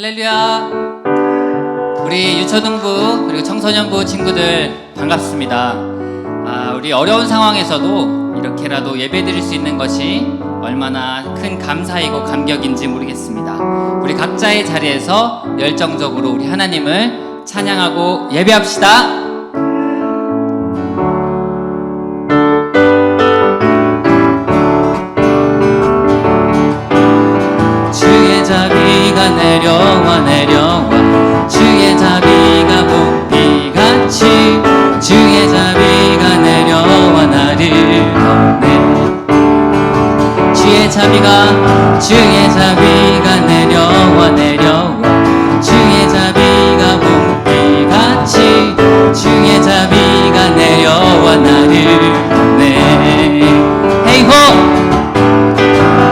할렐루야. 우리 유초등부 그리고 청소년부 친구들 반갑습니다. 아, 우리 어려운 상황에서도 이렇게라도 예배드릴 수 있는 것이 얼마나 큰 감사이고 감격인지 모르겠습니다. 우리 각자의 자리에서 열정적으로 우리 하나님을 찬양하고 예배합시다. 자비가 주의 자비가 내려와 내려와. 주의 자비가 봄비같이 주의 자비가 내려와 나를 덮네 헤이호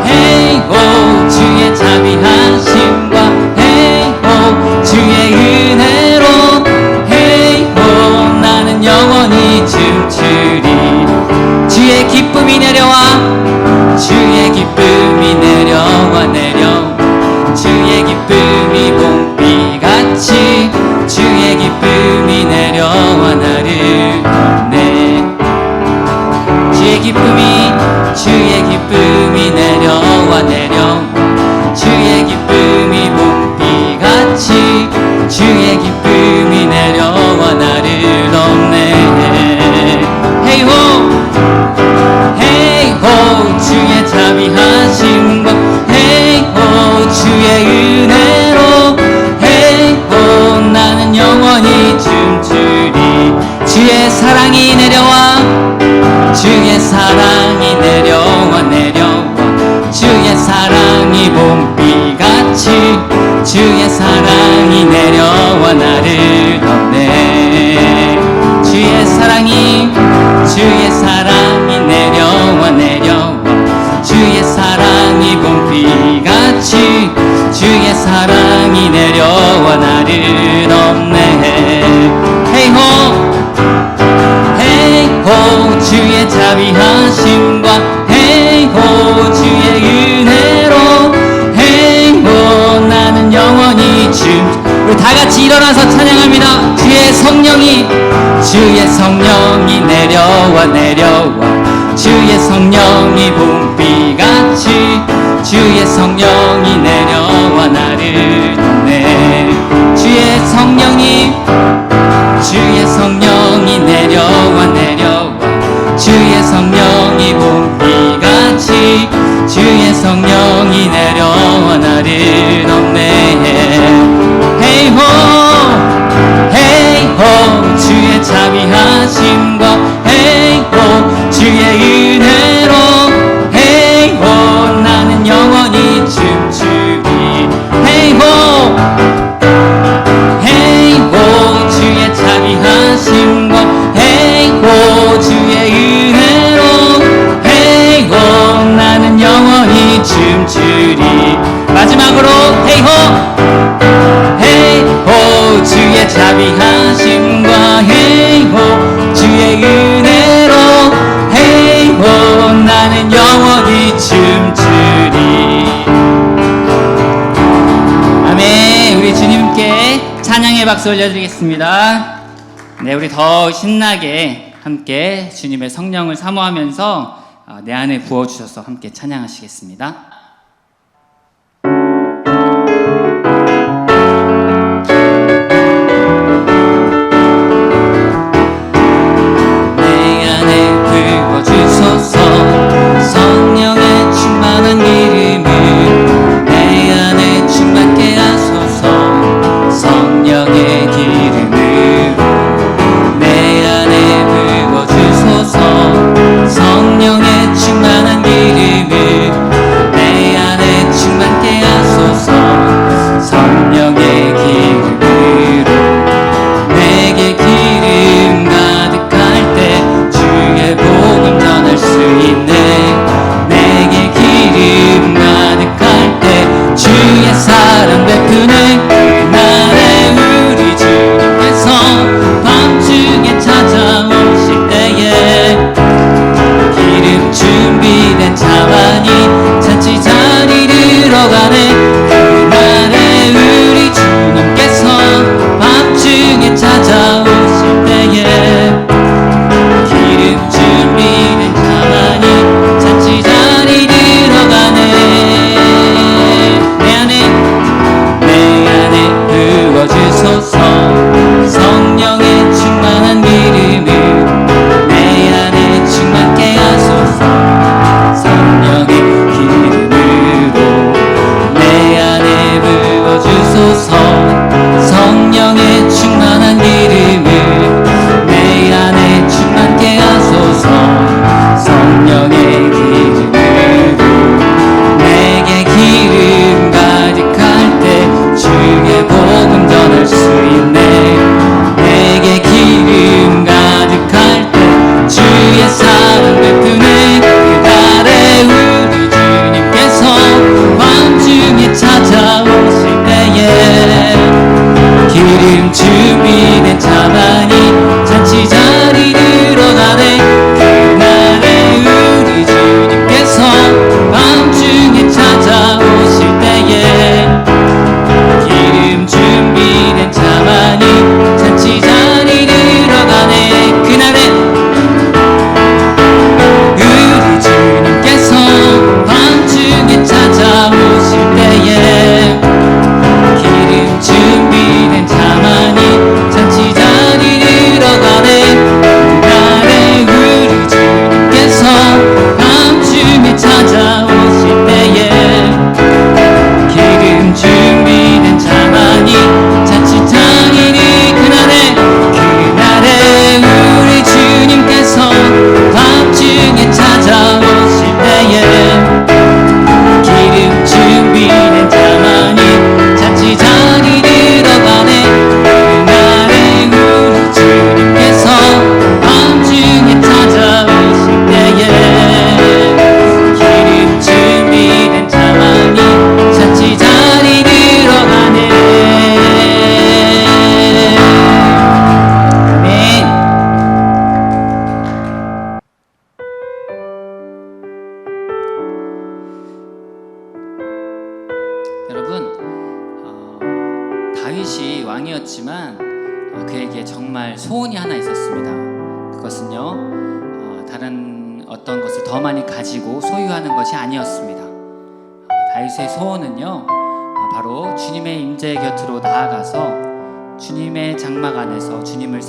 헤이호 주의 자비하심과 헤이호 주의 은혜로 헤이호 나는 영원히 춤추리. 주의 기쁨이 내려와 주의 기쁨이 내려와 내려. 주의 기쁨이 봄비같이 주의 기쁨이 내려와 나를. 덮네. 주의 기쁨이 주의 기쁨이 내려와 내려와 사랑이 내려와 내려와. 주의 사랑이 봄비같이 주의 사랑이 내려와 나를 덮네. 주의 사랑이 주의 사랑이 내려와 내려와. 주의 사랑이 봄비같이 주의 사랑 자비하심과 헤이호 주의 은혜로 헤이호 나는 영원히 춤 우리 다 같이 일어나서 찬양합니다. 주의 성령이 주의 성령이 내려와 내려와. 주의 성령이 봄비같이 주의 성령이 내려와 나를 덮네 주의 성령 성령이 내려와 나를 덮네 헤이호 헤이호 주의 자비하심과 헤이호 주의 은 자비하심과 헤이호 주의 은혜로 헤이호 나는 영원히 춤추리 아멘. 우리 주님께 찬양의 박수 올려드리겠습니다. 네, 우리 더 신나게 함께 주님의 성령을 사모하면서 어, 내 안에 부어주셔서 함께 찬양하시겠습니다. 성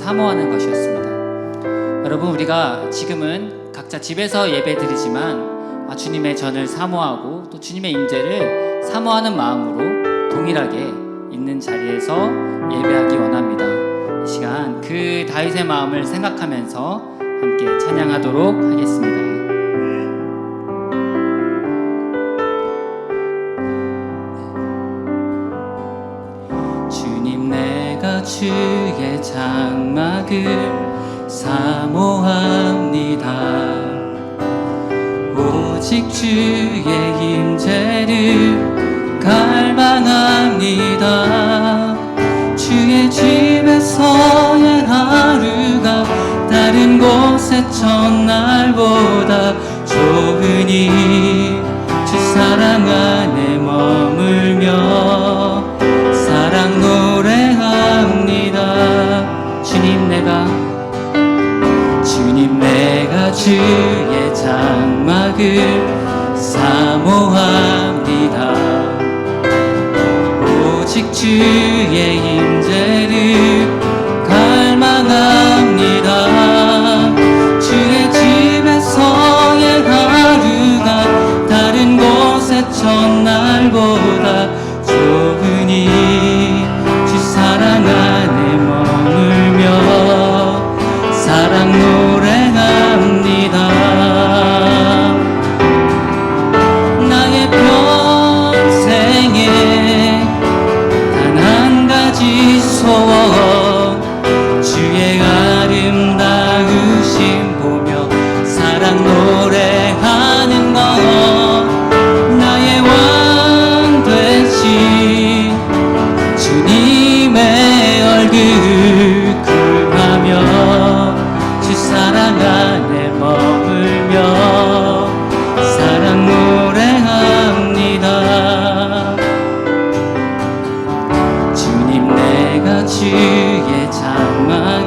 사모하는 것이었습니다. 여러분, 우리가 지금은 각자 집에서 예배 드리지만 아, 주님의 전을 사모하고 또 주님의 임재를 사모하는 마음으로 동일하게 있는 자리에서 예배하기 원합니다. 이 시간 그 다윗의 마음을 생각하면서 함께 찬양하도록 하겠습니다. 장막을 사모합니다. 오직 주의 임재를 갈망합니다. 주의 집에서의 하루가 다른 곳의 첫날보다 좋으니 주의 장막을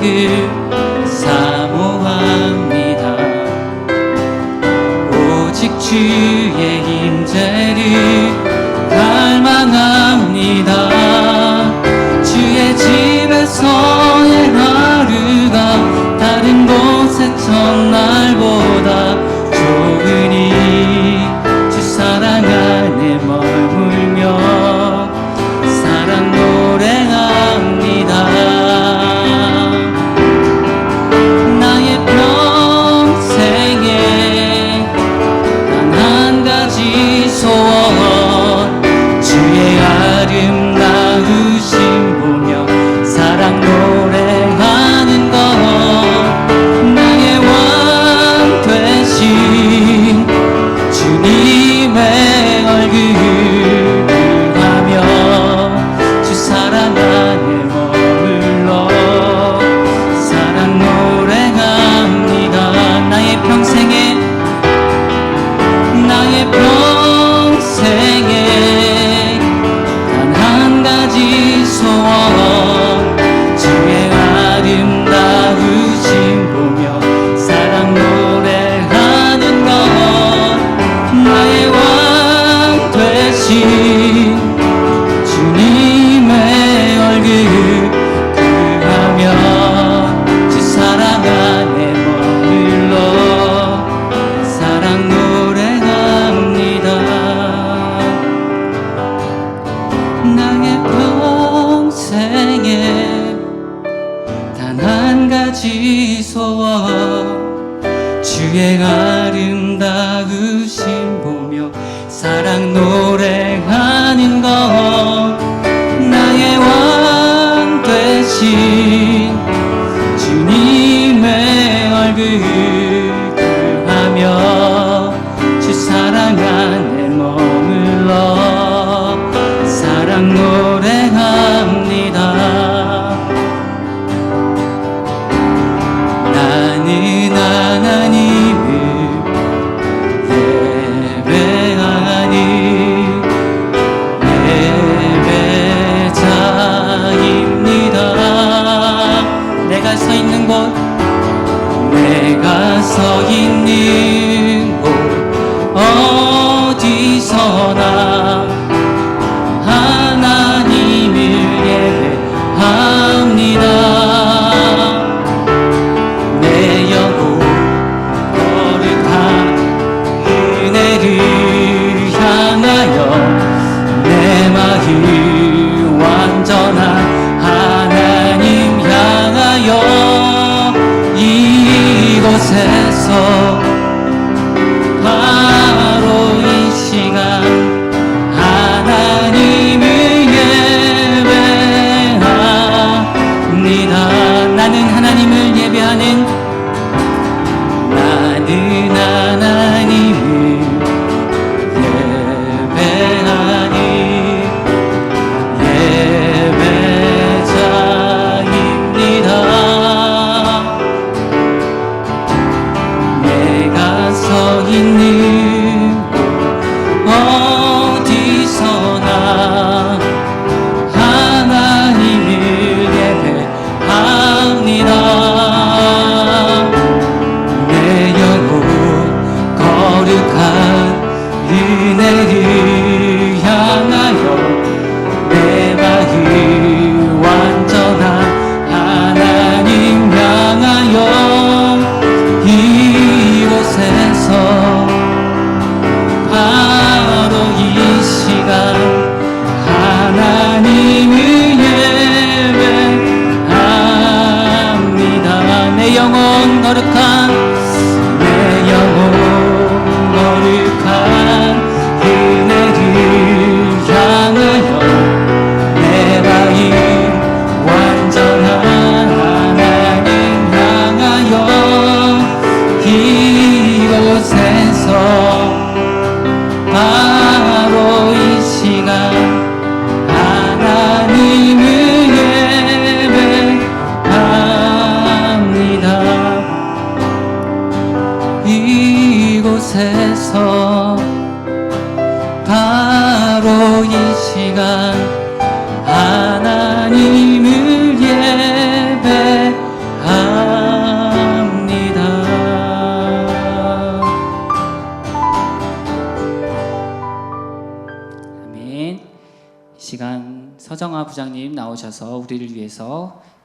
forgive. 사랑 노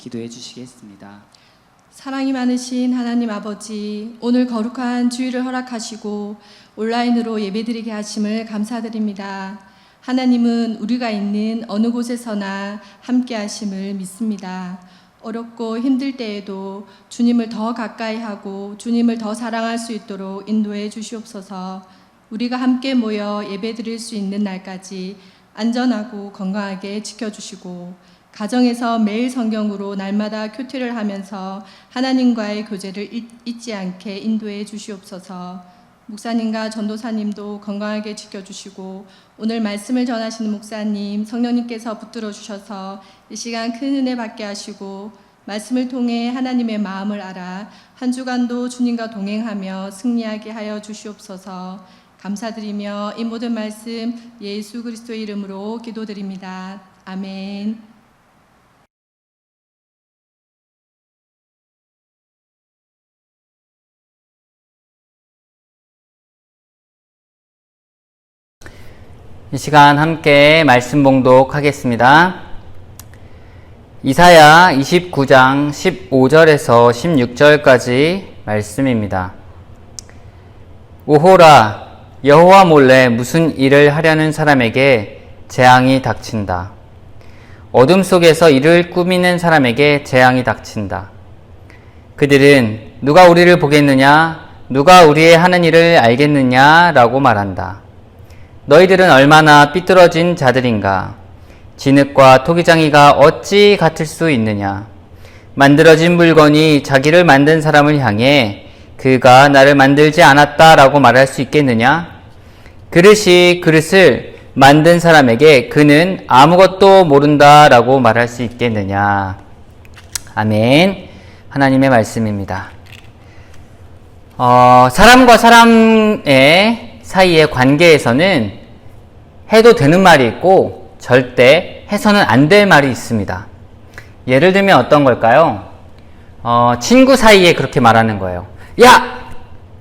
기도해 주시겠습니다. 사랑이 많으신 하나님 아버지, 오늘 거룩한 주일을 허락하시고 온라인으로 예배드리게 하심을 감사드립니다. 하나님은 우리가 있는 어느 곳에서나 함께 하심을 믿습니다. 어렵고 힘들 때에도 주님을 더 가까이 하고 주님을 더 사랑할 수 있도록 인도해 주시옵소서. 우리가 함께 모여 예배 드릴 수 있는 날까지 안전하고 건강하게 지켜주시고 가정에서 매일 성경으로 날마다 큐티를 하면서 하나님과의 교제를 잊- 잊지 않게 인도해 주시옵소서. 목사님과 전도사님도 건강하게 지켜주시고 오늘 말씀을 전하시는 목사님 성령님께서 붙들어 주셔서 이 시간 큰 은혜 받게 하시고 말씀을 통해 하나님의 마음을 알아 한 주간도 주님과 동행하며 승리하게 하여 주시옵소서. 감사드리며 이 모든 말씀 예수 그리스도의 이름으로 기도드립니다. 아멘. 이 시간 함께 말씀 봉독하겠습니다. 이사야 29장 15절에서 16절까지 말씀입니다. 오호라 여호와 몰래 무슨 일을 하려는 사람에게 재앙이 닥친다. 어둠 속에서 일을 꾸미는 사람에게 재앙이 닥친다. 그들은 누가 우리를 보겠느냐? 누가 우리의 하는 일을 알겠느냐? 라고 말한다. 너희들은 얼마나 삐뚤어진 자들인가? 진흙과 토기장이가 어찌 같을 수 있느냐? 만들어진 물건이 자기를 만든 사람을 향해 그가 나를 만들지 않았다라고 말할 수 있겠느냐? 그릇이 그릇을 만든 사람에게 그는 아무것도 모른다라고 말할 수 있겠느냐? 아멘. 하나님의 말씀입니다. 어, 사람과 사람의 사이의 관계에서는 해도 되는 말이 있고 절대 해서는 안 될 말이 있습니다. 예를 들면 어떤 걸까요? 어, 친구 사이에 그렇게 말하는 거예요. 야!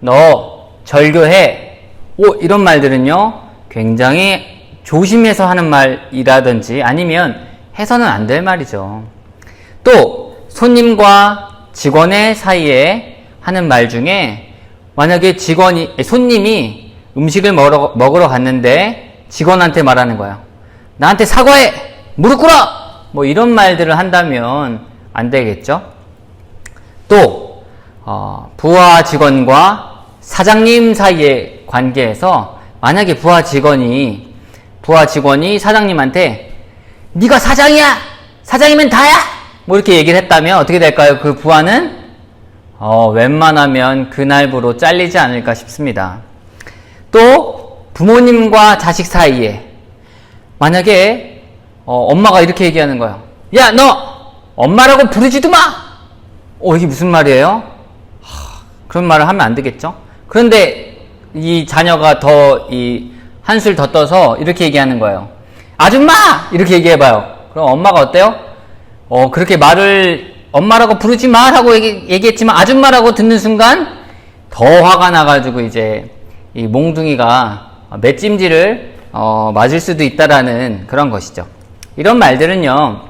너 절교해! 오, 이런 말들은요, 굉장히 조심해서 하는 말이라든지 아니면 해서는 안 될 말이죠. 또, 손님과 직원의 사이에 하는 말 중에 만약에 직원이, 손님이 음식을 먹으러, 먹으러 갔는데 직원한테 말하는 거예요. 나한테 사과해! 무릎 꿇어! 뭐 이런 말들을 한다면 안 되겠죠? 또, 어, 부하 직원과 사장님 사이의 관계에서 만약에 부하 직원이 부하 직원이 사장님한테 네가 사장이야 사장이면 다야 뭐 이렇게 얘기를 했다면 어떻게 될까요? 그 부하는 어, 웬만하면 그날부로 잘리지 않을까 싶습니다. 또 부모님과 자식 사이에 만약에 어, 엄마가 이렇게 얘기하는 거예요. 야, 너 엄마라고 부르지도 마. 어, 이게 무슨 말이에요? 하, 그런 말을 하면 안 되겠죠? 그런데 이 자녀가 더 이 한술 더 떠서 이렇게 얘기하는 거예요. 아줌마! 이렇게 얘기해봐요. 그럼 엄마가 어때요? 어, 그렇게 말을 엄마라고 부르지 마라고 얘기, 얘기했지만 아줌마라고 듣는 순간 더 화가 나가지고 이제 이 몽둥이가 맷찜질을 어, 맞을 수도 있다라는 그런 것이죠. 이런 말들은요,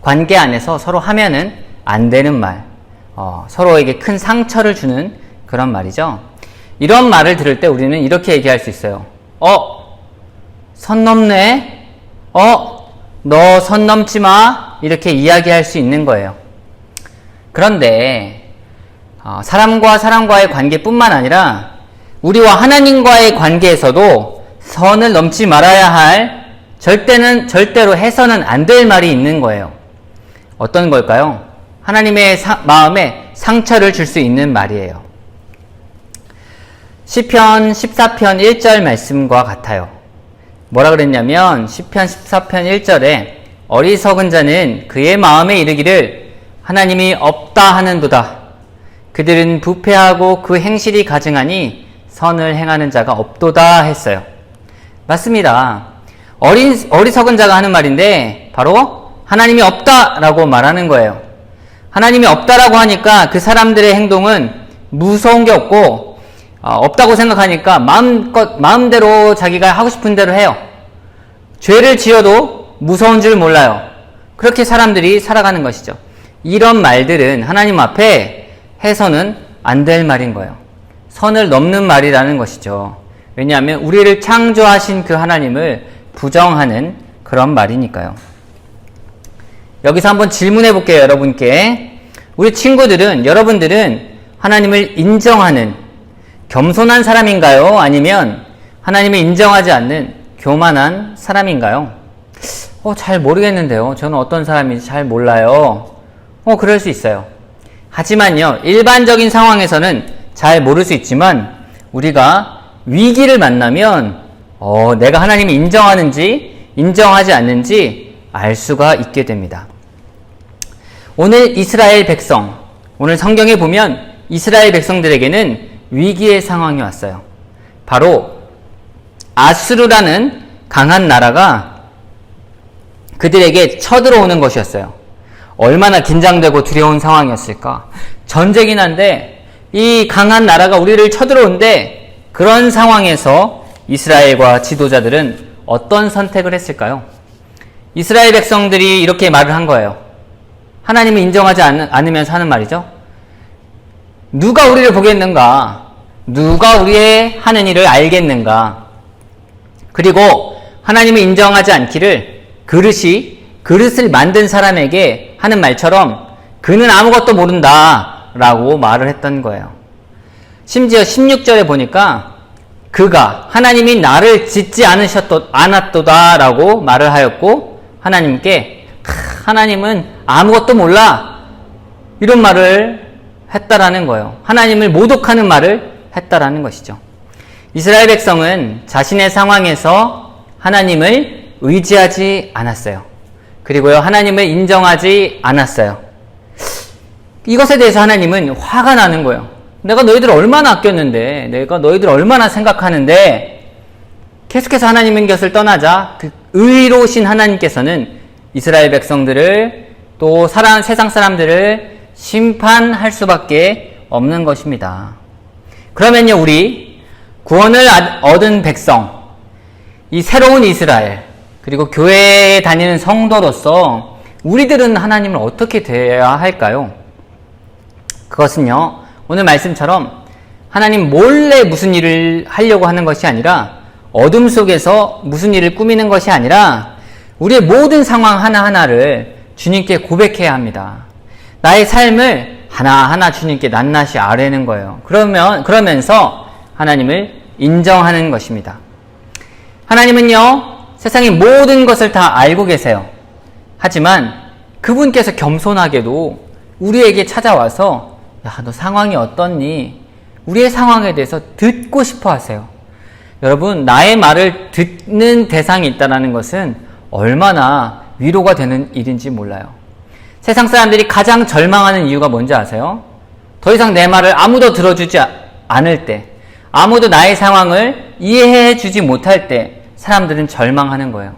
관계 안에서 서로 하면은 안 되는 말, 어, 서로에게 큰 상처를 주는 그런 말이죠. 이런 말을 들을 때 우리는 이렇게 얘기할 수 있어요. 어, 선 넘네? 어, 너 선 넘지 마? 이렇게 이야기할 수 있는 거예요. 그런데, 어, 사람과 사람과의 관계뿐만 아니라 우리와 하나님과의 관계에서도 선을 넘지 말아야 할 절대는 절대로 해서는 안 될 말이 있는 거예요. 어떤 걸까요? 하나님의 사, 마음에 상처를 줄 수 있는 말이에요. 시편 14편 1절 말씀과 같아요. 뭐라 그랬냐면 시편 14편 1절에 어리석은 자는 그의 마음에 이르기를 하나님이 없다 하는도다. 그들은 부패하고 그 행실이 가증하니 선을 행하는 자가 없도다 했어요. 맞습니다. 어린, 어리석은 자가 하는 말인데, 바로 하나님이 없다라고 말하는 거예요. 하나님이 없다라고 하니까 그 사람들의 행동은 무서운 게 없고, 어, 없다고 생각하니까 마음껏, 마음대로 자기가 하고 싶은 대로 해요. 죄를 지어도 무서운 줄 몰라요. 그렇게 사람들이 살아가는 것이죠. 이런 말들은 하나님 앞에 해서는 안 될 말인 거예요. 선을 넘는 말이라는 것이죠. 왜냐하면 우리를 창조하신 그 하나님을 부정하는 그런 말이니까요. 여기서 한번 질문해 볼게요, 여러분께. 우리 친구들은, 여러분들은 하나님을 인정하는 겸손한 사람인가요? 아니면 하나님을 인정하지 않는 교만한 사람인가요? 어, 잘 모르겠는데요. 저는 어떤 사람인지 잘 몰라요. 어, 그럴 수 있어요. 하지만요, 일반적인 상황에서는 잘 모를 수 있지만, 우리가 위기를 만나면, 어, 내가 하나님을 인정하는지, 인정하지 않는지 알 수가 있게 됩니다. 오늘 이스라엘 백성, 오늘 성경에 보면 이스라엘 백성들에게는 위기의 상황이 왔어요. 바로 아수르라는 강한 나라가 그들에게 쳐들어오는 것이었어요. 얼마나 긴장되고 두려운 상황이었을까? 전쟁이 난데 이 강한 나라가 우리를 쳐들어오는데 그런 상황에서 이스라엘과 지도자들은 어떤 선택을 했을까요? 이스라엘 백성들이 이렇게 말을 한 거예요. 하나님을 인정하지 않으면서 하는 말이죠. 누가 우리를 보겠는가? 누가 우리의 하는 일을 알겠는가? 그리고 하나님을 인정하지 않기를 그릇이 그릇을 만든 사람에게 하는 말처럼 그는 아무것도 모른다 라고 말을 했던 거예요. 심지어 16절에 보니까 그가 하나님이 나를 짓지 않으셨도, 않았도다 라고 말을 하였고 하나님께 크, 하나님은 아무것도 몰라 이런 말을 했다라는 거예요. 하나님을 모독하는 말을 했다라는 것이죠. 이스라엘 백성은 자신의 상황에서 하나님을 의지하지 않았어요. 그리고요, 하나님을 인정하지 않았어요. 이것에 대해서 하나님은 화가 나는 거예요. 내가 너희들을 얼마나 아꼈는데, 내가 너희들을 얼마나 생각하는데, 계속해서 하나님의 것을 떠나자 그 의로우신 하나님께서는 이스라엘 백성들을 또 사람, 세상 사람들을 심판할 수밖에 없는 것입니다. 그러면요, 우리 구원을 아- 얻은 백성, 이 새로운 이스라엘, 그리고 교회에 다니는 성도로서 우리들은 하나님을 어떻게 대해야 할까요? 그것은요, 오늘 말씀처럼 하나님 몰래 무슨 일을 하려고 하는 것이 아니라 어둠 속에서 무슨 일을 꾸미는 것이 아니라 우리의 모든 상황 하나하나를 주님께 고백해야 합니다. 나의 삶을 하나하나 주님께 낱낱이 아뢰는 거예요. 그러면, 그러면서 하나님을 인정하는 것입니다. 하나님은요, 세상의 모든 것을 다 알고 계세요. 하지만 그분께서 겸손하게도 우리에게 찾아와서, 야, 너 상황이 어떻니? 우리의 상황에 대해서 듣고 싶어 하세요. 여러분, 나의 말을 듣는 대상이 있다는 것은 얼마나 위로가 되는 일인지 몰라요. 세상 사람들이 가장 절망하는 이유가 뭔지 아세요? 더 이상 내 말을 아무도 들어주지 아- 않을 때, 아무도 나의 상황을 이해해 주지 못할 때, 사람들은 절망하는 거예요.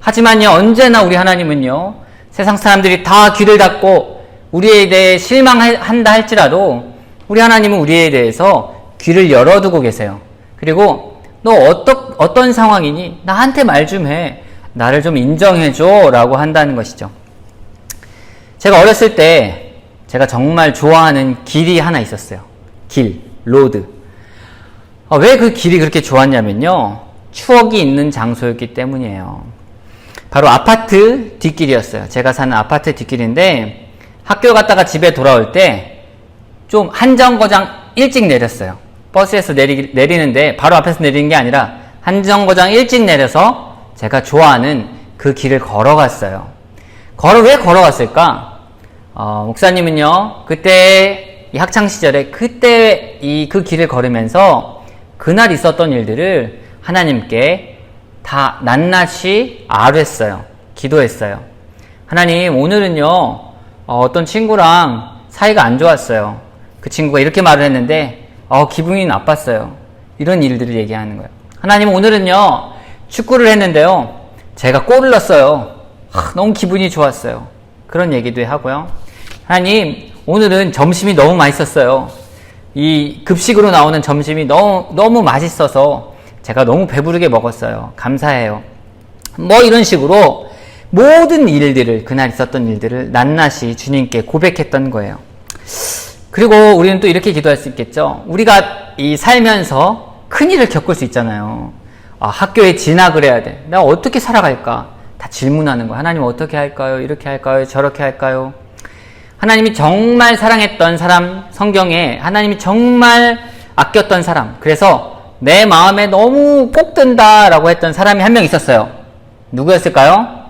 하지만요, 언제나 우리 하나님은요, 세상 사람들이 다 귀를 닫고 우리에 대해 실망한다 할지라도, 우리 하나님은 우리에 대해서 귀를 열어두고 계세요. 그리고 너 어떠, 어떤 상황이니? 나한테 말 좀 해. 나를 좀 인정해줘. 라고 한다는 것이죠. 제가 어렸을 때 제가 정말 좋아하는 길이 하나 있었어요. 길, 로드. 어, 왜그 길이 그렇게 좋았냐면요. 추억이 있는 장소였기 때문이에요. 바로 아파트 뒷길이었어요. 제가 사는 아파트 뒷길인데 학교 갔다가 집에 돌아올 때 좀 한 정거장 일찍 내렸어요. 버스에서 내리, 내리는데 바로 앞에서 내리는 게 아니라 한 정거장 일찍 내려서 제가 좋아하는 그 길을 걸어갔어요. 걸어 왜 걸어갔을까? 어, 목사님은요 그때 이 학창 시절에 그때 이 그 길을 걸으면서 그날 있었던 일들을 하나님께 다 낱낱이 아뢰었어요. 기도했어요. 하나님 오늘은요 어, 어떤 친구랑 사이가 안 좋았어요. 그 친구가 이렇게 말을 했는데 어, 기분이 나빴어요. 이런 일들을 얘기하는 거예요. 하나님 오늘은요 축구를 했는데요 제가 골을 넣었어요. 하, 너무 기분이 좋았어요. 그런 얘기도 하고요. 하나님, 오늘은 점심이 너무 맛있었어요. 이 급식으로 나오는 점심이 너무, 너무 맛있어서 제가 너무 배부르게 먹었어요. 감사해요. 뭐 이런 식으로 모든 일들을, 그날 있었던 일들을 낱낱이 주님께 고백했던 거예요. 그리고 우리는 또 이렇게 기도할 수 있겠죠. 우리가 이 살면서 큰 일을 겪을 수 있잖아요. 아, 학교에 진학을 해야 돼. 내가 어떻게 살아갈까? 다 질문하는 거. 하나님 어떻게 할까요? 이렇게 할까요? 저렇게 할까요? 하나님이 정말 사랑했던 사람, 성경에 하나님이 정말 아꼈던 사람. 그래서 내 마음에 너무 꼭 든다라고 했던 사람이 한 명 있었어요. 누구였을까요?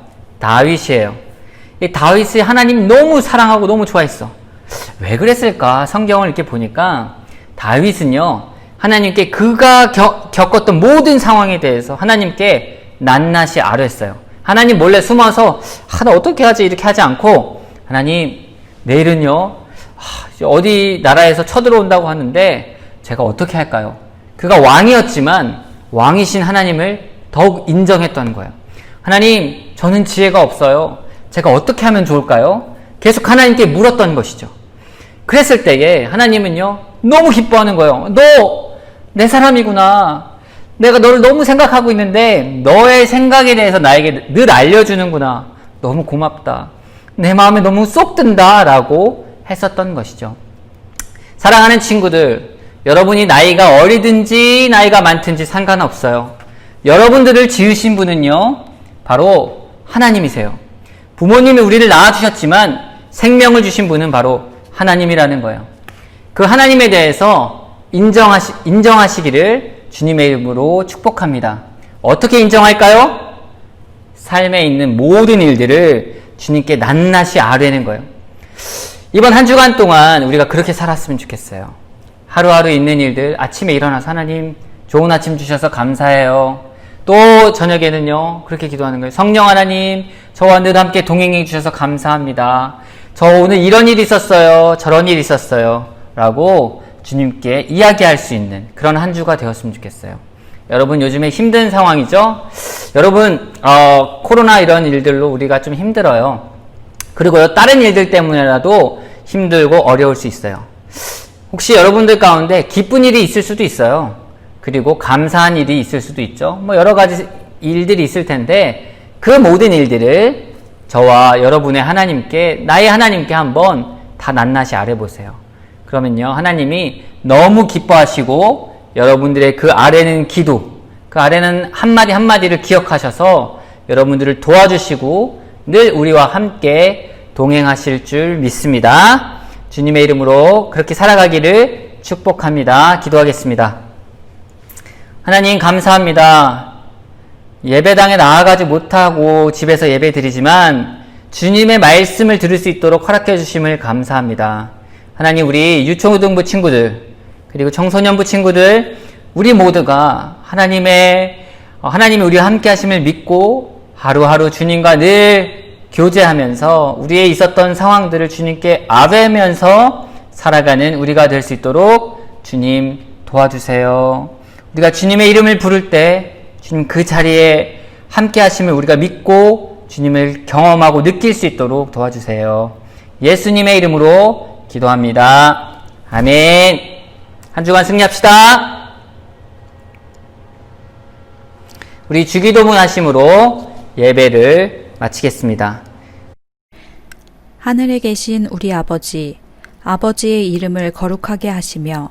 다윗이에요. 이 다윗이 하나님 너무 사랑하고 너무 좋아했어. 왜 그랬을까? 성경을 이렇게 보니까 다윗은요, 하나님께 그가 겪, 겪었던 모든 상황에 대해서 하나님께 낱낱이 아뢰었어요. 하나님 몰래 숨어서, 아, 나 어떻게 하지? 이렇게 하지 않고, 하나님, 내일은요, 아, 어디 나라에서 쳐들어온다고 하는데, 제가 어떻게 할까요? 그가 왕이었지만, 왕이신 하나님을 더욱 인정했던 거예요. 하나님, 저는 지혜가 없어요. 제가 어떻게 하면 좋을까요? 계속 하나님께 물었던 것이죠. 그랬을 때에 하나님은요, 너무 기뻐하는 거예요. 너, 내 사람이구나. 내가 너를 너무 생각하고 있는데, 너의 생각에 대해서 나에게 늘 알려주는구나. 너무 고맙다. 내 마음에 너무 쏙 든다. 라고 했었던 것이죠. 사랑하는 친구들, 여러분이 나이가 어리든지 나이가 많든지 상관없어요. 여러분들을 지으신 분은요, 바로 하나님이세요. 부모님이 우리를 낳아주셨지만 생명을 주신 분은 바로 하나님이라는 거예요. 그 하나님에 대해서 인정하시, 인정하시기를 주님의 이름으로 축복합니다. 어떻게 인정할까요? 삶에 있는 모든 일들을 주님께 낱낱이 아뢰는 거예요. 이번 한 주간 동안 우리가 그렇게 살았으면 좋겠어요. 하루하루 있는 일들, 아침에 일어나서 하나님 좋은 아침 주셔서 감사해요. 또 저녁에는요, 그렇게 기도하는 거예요. 성령 하나님, 저와 늘 함께 동행해 주셔서 감사합니다. 저 오늘 이런 일이 있었어요. 저런 일이 있었어요. 라고 주님께 이야기할 수 있는 그런 한 주가 되었으면 좋겠어요. 여러분 요즘에 힘든 상황이죠? 여러분, 어, 코로나 이런 일들로 우리가 좀 힘들어요. 그리고요, 다른 일들 때문에라도 힘들고 어려울 수 있어요. 혹시 여러분들 가운데 기쁜 일이 있을 수도 있어요. 그리고 감사한 일이 있을 수도 있죠. 뭐 여러 가지 일들이 있을 텐데 그 모든 일들을 저와 여러분의 하나님께, 나의 하나님께 한번 다 낱낱이 아뢰보세요. 그러면요, 하나님이 너무 기뻐하시고 여러분들의 그 아래는 기도, 그 아래는 한마디 한마디를 기억하셔서 여러분들을 도와주시고 늘 우리와 함께 동행하실 줄 믿습니다. 주님의 이름으로 그렇게 살아가기를 축복합니다. 기도하겠습니다. 하나님 감사합니다. 예배당에 나아가지 못하고 집에서 예배 드리지만 주님의 말씀을 들을 수 있도록 허락해 주심을 감사합니다. 하나님 우리 유초등부 친구들 그리고 청소년부 친구들 우리 모두가 하나님의 어, 하나님이 우리와 함께 하심을 믿고 하루하루 주님과 늘 교제하면서 우리의 있었던 상황들을 주님께 아뢰면서 살아가는 우리가 될 수 있도록 주님 도와주세요. 우리가 주님의 이름을 부를 때 주님 그 자리에 함께 하심을 우리가 믿고 주님을 경험하고 느낄 수 있도록 도와주세요. 예수님의 이름으로 기도합니다. 아멘. 한 주간 승리합시다. 우리 주기도문 하심으로 예배를 마치겠습니다. 하늘에 계신 우리 아버지, 아버지의 이름을 거룩하게 하시며,